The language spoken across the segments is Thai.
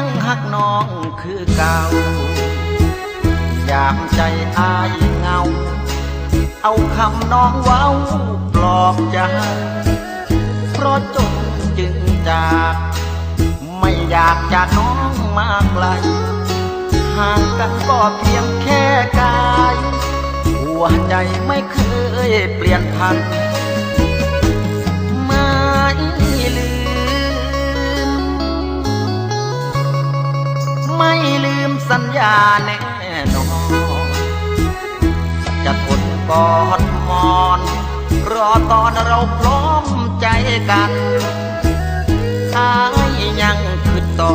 ยังหักน้องคือเก่ายามใจอายเงา เอาคำน้องเว้าปลอบใจเพราะจนจึงจาก ไม่อยากจะน้องมากเลยห่างกันก็เพียงแค่กาย หัวใจไม่เคยเปลี่ยนพัน ไม่ลืมสัญญาแน่นอนจะทนกอดมอน รอตอนเราพร้อมใจกันอายยังคือต่อ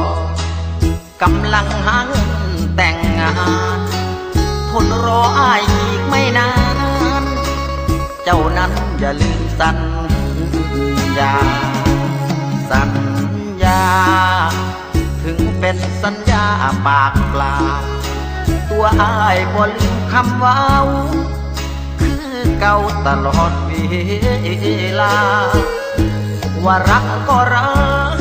กำลังหาเงินแต่งงานทนรออายอีกไม่นาน เจ้านั้นอย่าลืมสัญญา สัญญา ถึงเป็นสัญญา ปากเปล่า ตัวอายบ่ลืมคำว้าคือเก่าตลอดเวลา ว่ารักก็รัก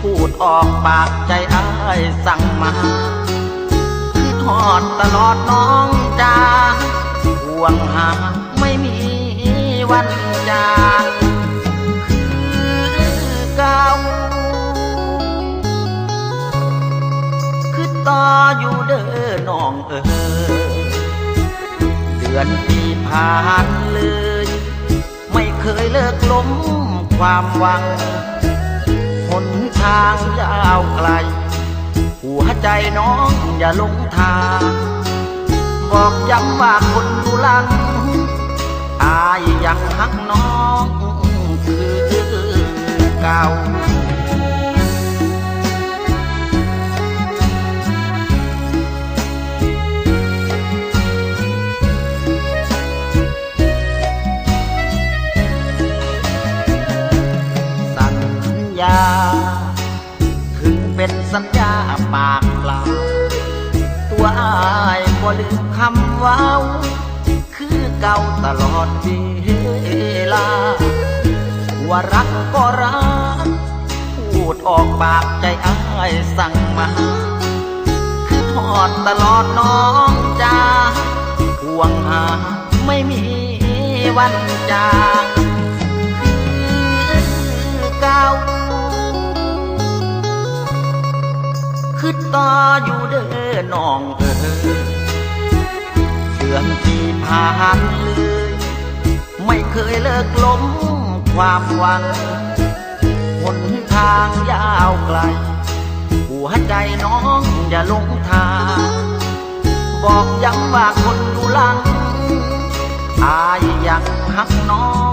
พูดออกปากใจอายสั่งมาคือทอดตลอดน้องจ้าห่วงหา เดือนที่ผ่านเลย ไม่เคยเลิกล้มความหวังหนทางยาวไกล หัวใจน้องอย่าลงทาง บอกย้ำว่าคนดูลัง อายยังหักน้องคือเก่า เป็นสัญญาปากเปล่า ตัวอายบ่ลืมคำว้าคือเก่าตลอดเวลา ว่ารักก็รัก พูดออกปากใจอายสั่งมา คือทอดตลอดน้องจ้าห่วงหาไม่มีวันจางคือเก่า คือต่ออยู่เด้อน้องเออเดือนที่ผ่านเลยไม่เคยเลิกล้มความหวังหนทางยาวไกล หัวใจน้องอย่าลงทาง บอกย้ำว่าคนดูลัง อายยังหักน้อง